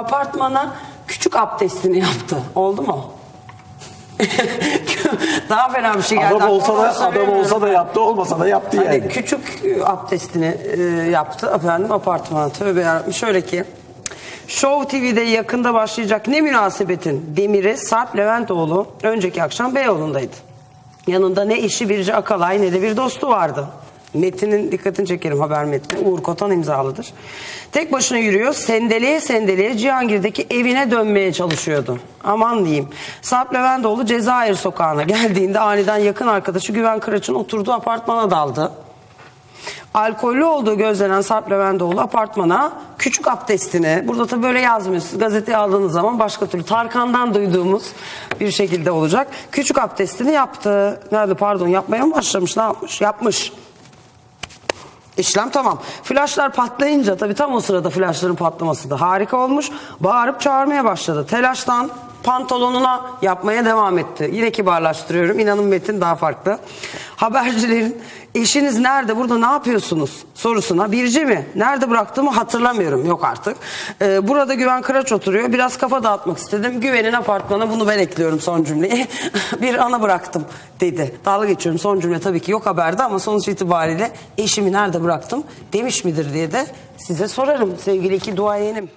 Apartmana küçük abdestini yaptı. Oldu mu? Daha fena bir şey geldi. Adam olsa Aklıma da adam söylemiyorum. olsa da yaptı, olmasa da yaptı Hani yani. küçük e, abdestini e, yaptı efendim apartmana. Tövbe yarabbim. Şöyle ki Show TV'de yakında başlayacak ne münasebetin Demir'i Sarp Leventoğlu önceki akşam Beyoğlu'ndaydı. Yanında ne eşi Birce Akalay ne de bir dostu vardı. Metinin dikkatini çekerim haber metni. Uğur Kotan imzalıdır. Tek başına yürüyor. Sendeleye sendeleye Cihangir'deki evine dönmeye çalışıyordu. Aman diyeyim. Sarp Leventoğlu Cezayir sokağına geldiğinde aniden yakın arkadaşı Güven Kıraç'ın oturduğu apartmana daldı. Alkollü olduğu gözlenen Sarp Leventoğlu apartmana küçük abdestini, burada tabii böyle yazmıyor. Siz gazeteyi aldığınız zaman başka türlü Tarkan'dan duyduğumuz bir şekilde olacak. Küçük abdestini yaptı. Nerede pardon yapmaya mı başlamış ne yapmış? Yapmış. İşlem tamam. Flaşlar patlayınca tabii tam o sırada flaşların patlaması da harika olmuş. Bağırıp çağırmaya başladı. Telaştan pantolonuna yapmaya devam etti. Yine kibarlaştırıyorum. İnanın metin daha farklı. Habercilerin eşiniz nerede burada ne yapıyorsunuz sorusuna birci mi? Nerede bıraktığımı hatırlamıyorum. Yok artık. Ee, burada Güven Kıraç oturuyor. Biraz kafa dağıtmak istedim. Güven'in apartmana bunu ben ekliyorum son cümleyi. bir ana bıraktım dedi. Dalga geçiyorum son cümle tabii ki yok haberde ama sonuç itibariyle eşimi nerede bıraktım demiş midir diye de size sorarım sevgili iki duayenim.